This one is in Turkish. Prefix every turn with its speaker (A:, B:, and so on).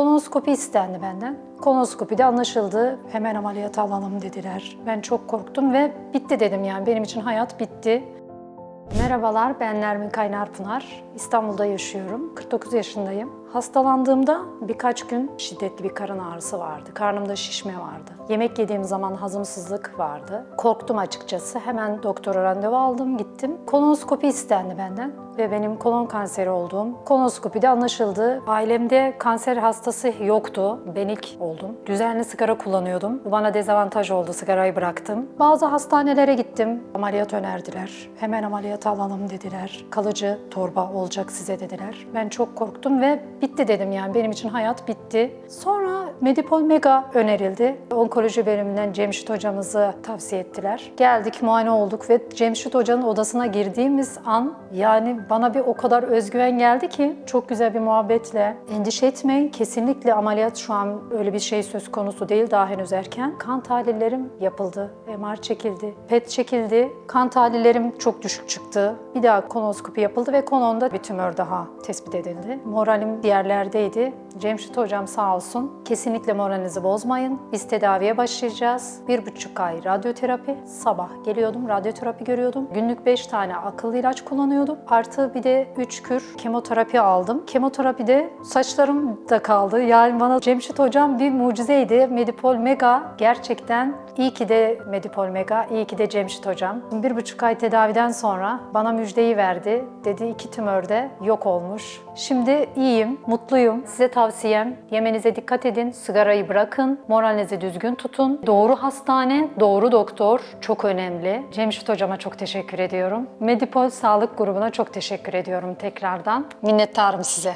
A: Kolonoskopi istendi benden. Kolonoskopide anlaşıldı. Hemen ameliyata alalım dediler. Ben çok korktum ve bitti dedim yani benim için hayat bitti. Merhabalar, ben Nermin Kaynar Pınar. İstanbul'da yaşıyorum. 49 yaşındayım. Hastalandığımda birkaç gün şiddetli bir karın ağrısı vardı. Karnımda şişme vardı. Yemek yediğim zaman hazımsızlık vardı. Korktum açıkçası. Hemen doktora randevu aldım, gittim. Kolonoskopi istendi benden ve benim kolon kanseri olduğum kolonoskopide anlaşıldı. Ailemde kanser hastası yoktu. Ben ilk oldum. Düzenli sigara kullanıyordum. Bu bana dezavantaj oldu. Sigarayı bıraktım. Bazı hastanelere gittim. Ameliyat önerdiler. Hemen ameliyata alalım dediler. Kalıcı torba olacak size dediler. Ben çok korktum ve bitti dedim yani benim için hayat bitti. Sonra Medipol Mega önerildi. Onkoloji bölümünden Cemşit hocamızı tavsiye ettiler. Geldik, muayene olduk ve Cemşit hocanın odasına girdiğimiz an yani bana bir o kadar özgüven geldi ki çok güzel bir muhabbetle endişe etmeyin kesinlikle ameliyat şu an öyle bir şey söz konusu değil daha henüz erken. Kan tahlillerim yapıldı. MR çekildi. PET çekildi. Kan tahlillerim çok düşük çıktı. Bir daha kolonoskopi yapıldı ve kolonda bir tümör daha tespit edildi. Moralim yerlerdeydi. Cemşit hocam sağ olsun. Kesinlikle moralinizi bozmayın. Biz tedaviye başlayacağız. Bir buçuk ay radyoterapi. Sabah geliyordum, radyoterapi görüyordum. Günlük beş tane akıllı ilaç kullanıyordum. Artı bir de üç kür kemoterapi aldım. Kemoterapide saçlarım da kaldı. Yani bana Cemşit hocam bir mucizeydi. Medipol Mega gerçekten iyi ki de Medipol Mega, iyi ki de Cemşit hocam. Bir buçuk ay tedaviden sonra bana müjdeyi verdi. Dedi iki tümör de yok olmuş. Şimdi iyiyim, mutluyum. Size tavsiyem yemenize dikkat edin, sigarayı bırakın, moralinizi düzgün tutun. Doğru hastane, doğru doktor çok önemli. Cemşit hocama çok teşekkür ediyorum. Medipol Sağlık grubuna çok teşekkür ediyorum tekrardan. Minnettarım size.